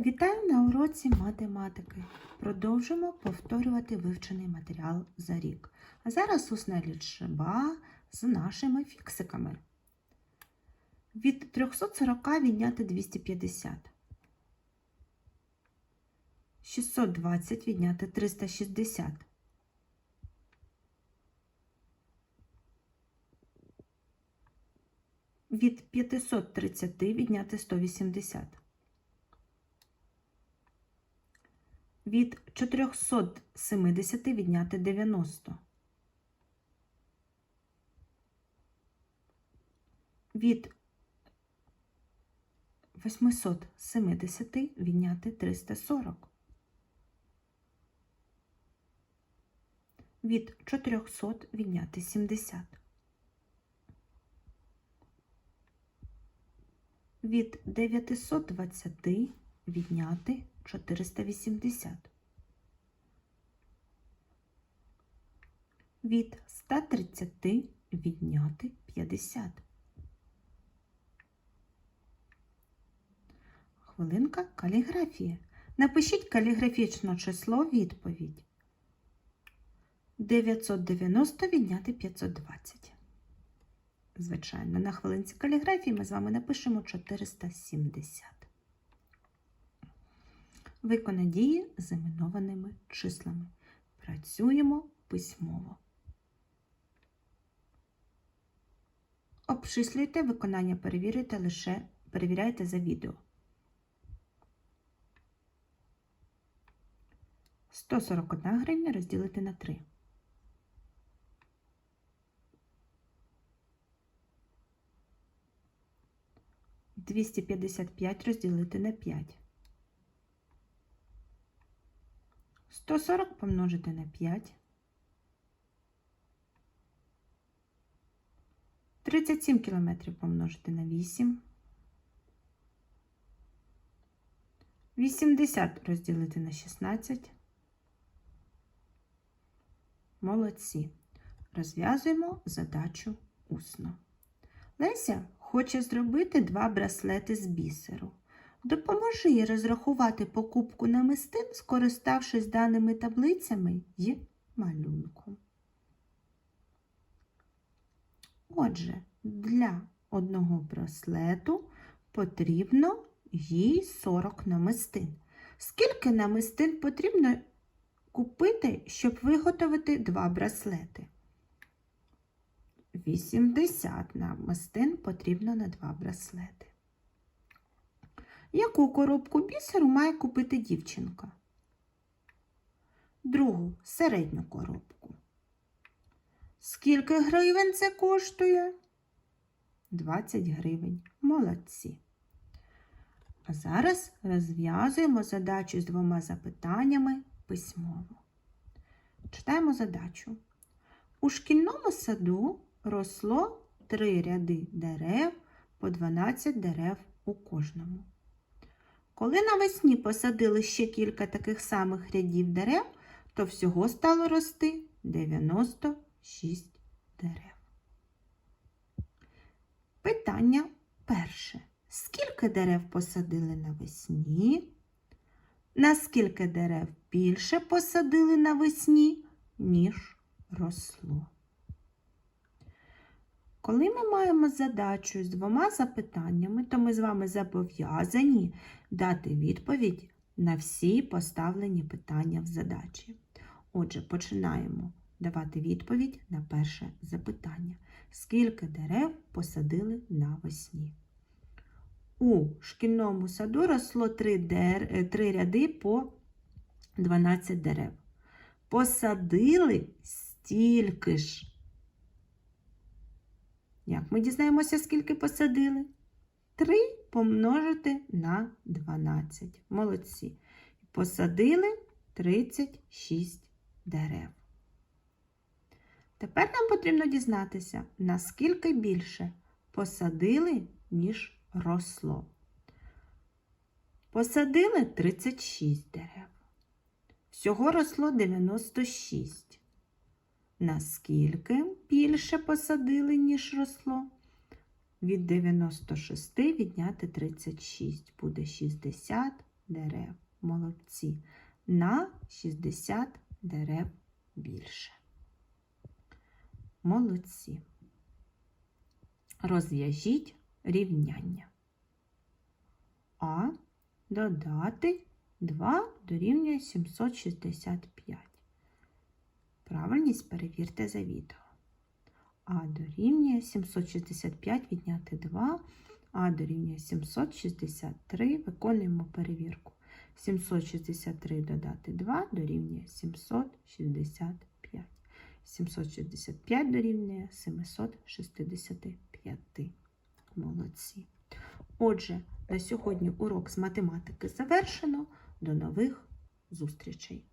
Вітаю на уроці математики. Продовжимо повторювати вивчений матеріал за рік. А зараз усна лічба з нашими фіксиками. Від 340 відняти 250. 620 відняти 360. Від 530 відняти 180. Від 470 відняти 90. Від 870 відняти 340. Від 400 відняти 70. Від 920 відняти 480. Від 130 відняти 50. Хвилинка каліграфії. Напишіть каліграфічне число відповідь. 990 відняти 520. Звичайно, на хвилинці каліграфії ми з вами напишемо 470. Виконай дії з іменованими числами. Працюємо письмово. Обчислюйте виконання, перевірюйте лише перевіряйте за відео. 141 гривня розділити на 3. Двісті п'ятдесят п'ять розділити на п'ять. 140 помножити на 5. 37 кілометрів помножити на 8. 80 розділити на 16. Молодці. Розв'язуємо задачу усно. Леся хоче зробити два браслети з бісеру. Допоможи розрахувати покупку намистин, скориставшись даними таблицями і малюнком. Отже, для одного браслету потрібно їй 40 намистин. Скільки намистин потрібно купити, щоб виготовити два браслети? 80 намистин потрібно на два браслети. Яку коробку бісеру має купити дівчинка? Другу середню коробку. Скільки гривень це коштує? 20 гривень. Молодці. А зараз розв'язуємо задачу з двома запитаннями письмово. Читаємо задачу. У шкільному саду росло три ряди дерев по 12 дерев у кожному. Коли навесні посадили ще кілька таких самих рядів дерев, то всього стало рости 96 дерев. Питання перше. Скільки дерев посадили навесні? Наскільки дерев більше посадили навесні, ніж росло? Коли ми маємо задачу з двома запитаннями, то ми з вами зобов'язані дати відповідь на всі поставлені питання в задачі. Отже, починаємо давати відповідь на перше запитання. Скільки дерев посадили навесні? У шкільному саду росло три, дер... три ряди по 12 дерев. Посадили стільки ж. Як ми дізнаємося, скільки посадили? 3 помножити на 12. Молодці. Посадили 36 дерев. Тепер нам потрібно дізнатися, наскільки більше посадили, ніж росло. Посадили 36 дерев. Всього росло 96. Наскільки більше посадили, ніж росло? Від 96 відняти 36 буде 60 дерев. Молодці. На 60 дерев більше. Молодці. Розв'яжіть рівняння. А додати 2 дорівнює 765. Правильність перевірте за відео. А дорівнює 765 відняти 2, А дорівнює 763. Виконуємо перевірку. 763 додати 2 дорівнює 765. 765 дорівнює 765. Молодці. Отже, на сьогодні урок з математики завершено. До нових зустрічей!